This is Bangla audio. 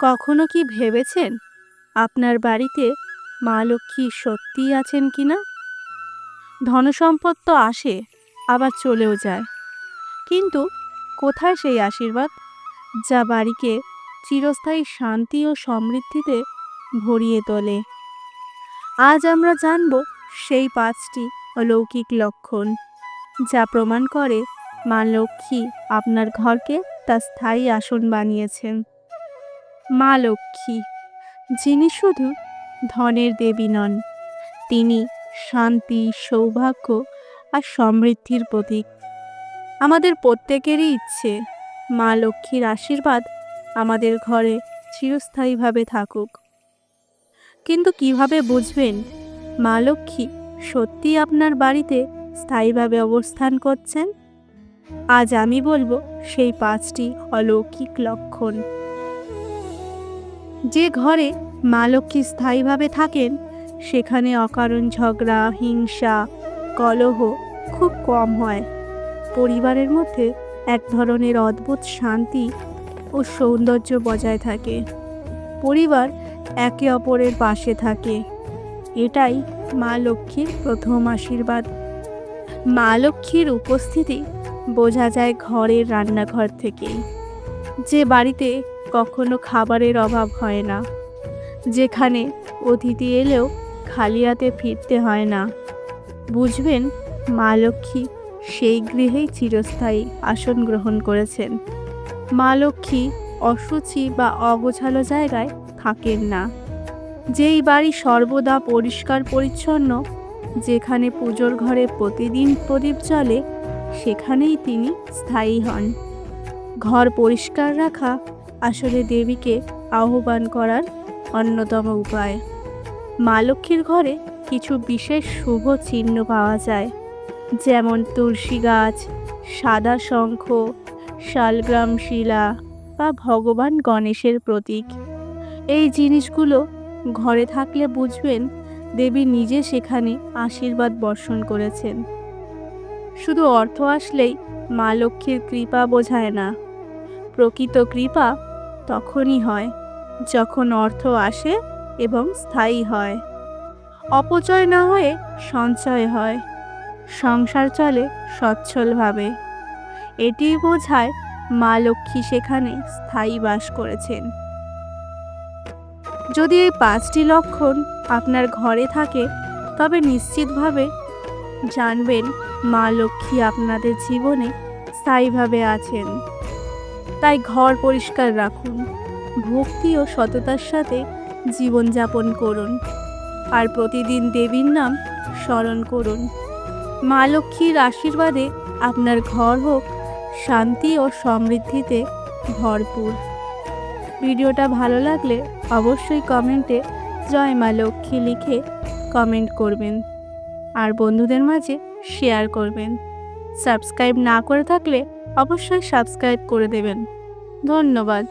কখনো কি ভেবেছেন আপনার বাড়িতে মা লক্ষ্মী সত্যিই আছেন কি না? ধনসম্পদ তো আসে, আবার চলেও যায়। কিন্তু কোথায় সেই আশীর্বাদ যা বাড়িকে চিরস্থায়ী শান্তি ও সমৃদ্ধিতে ভরিয়ে তোলে? আজ আমরা জানব সেই পাঁচটি অলৌকিক লক্ষণ যা প্রমাণ করে মা লক্ষ্মী আপনার ঘরকে তার স্থায়ী আসন বানিয়েছেন। মা লক্ষ্মী, যিনি শুধু ধনের দেবী নন, তিনি শান্তি, সৌভাগ্য আর সমৃদ্ধির প্রতীক। আমাদের প্রত্যেকেরই ইচ্ছে মা লক্ষ্মীর আশীর্বাদ আমাদের ঘরে চিরস্থায়ীভাবে থাকুক। কিন্তু কীভাবে বুঝবেন মা লক্ষ্মী সত্যি আপনার বাড়িতে স্থায়ীভাবে অবস্থান করছেন? আজ আমি বলব সেই পাঁচটি অলৌকিক লক্ষণ। যে ঘরে মা লক্ষ্মী স্থায়ীভাবে থাকেন, সেখানে অকারণ ঝগড়া, হিংসা, কলহ খুব কম হয়। পরিবারের মধ্যে এক ধরনের অদ্ভুত শান্তি ও সৌন্দর্য বজায় থাকে। পরিবার একে অপরের পাশে থাকে। এটাই মা লক্ষ্মীর প্রথম আশীর্বাদ। মা লক্ষ্মীর উপস্থিতি বোঝা যায় ঘরের রান্নাঘর থেকেই। যে বাড়িতে কখনো খাবারের অভাব হয় না। যেখানে অতিথি এলেও খালি হাতে ফিরতে হয় না। বুঝবেন, মা লক্ষ্মী সেই গৃহেই চিরস্থায়ী আসন গ্রহণ করেছেন। মা লক্ষ্মী অসুচি বা অগোছালো জায়গায় থাকেন না। যেই বাড়ি সর্বদা পরিষ্কার পরিচ্ছন্ন, যেখানে পুজোর ঘরে প্রতিদিন প্রদীপ জ্বলে, সেখানেই তিনি স্থায়ী হন। ঘর পরিষ্কার রাখা আসলে দেবীকে আহ্বান করার অন্যতম উপায়। মা লক্ষ্মীর ঘরে কিছু বিশেষ শুভ চিহ্ন পাওয়া যায়। যেমন তুলসী গাছ, সাদা শঙ্খ, শালগ্রাম শিলা বা ভগবান গণেশের প্রতীক। এই জিনিসগুলো ঘরে থাকলে বুঝবেন দেবী নিজে সেখানে আশীর্বাদ বর্ষণ করেছেন। শুধু অর্থ আসলেই মা লক্ষ্মীর কৃপা বোঝায় না। প্রকৃত কৃপা তখনই হয়, যখন অর্থ আসে এবং স্থায়ী হয়। অপচয় না হয়ে সঞ্চয় হয়। সংসার চলে সচ্ছলভাবে। এটি বোঝায় মা লক্ষ্মী সেখানে স্থায়ী বাস করেছেন। যদি এই পাঁচটি লক্ষণ আপনার ঘরে থাকে, তবে নিশ্চিতভাবে জানবেন মা লক্ষ্মী আপনাদের জীবনে স্থায়ীভাবে আছেন। তাই ঘর পরিষ্কার রাখুন। ভক্তি ও সততার সাথে জীবনযাপন করুন। আর প্রতিদিন দেবীর নাম স্মরণ করুন। মা লক্ষ্মীর আশীর্বাদে আপনার ঘর হোক শান্তি ও সমৃদ্ধিতে ভরপুর। ভিডিওটা ভালো লাগলে অবশ্যই কমেন্টে জয় মা লক্ষ্মী লিখে কমেন্ট করবেন। আর বন্ধুদের মাঝে শেয়ার করবেন। সাবস্ক্রাইব না করে থাকলে অবশ্যই সাবস্ক্রাইব করে দেবেন। ধন্যবাদ।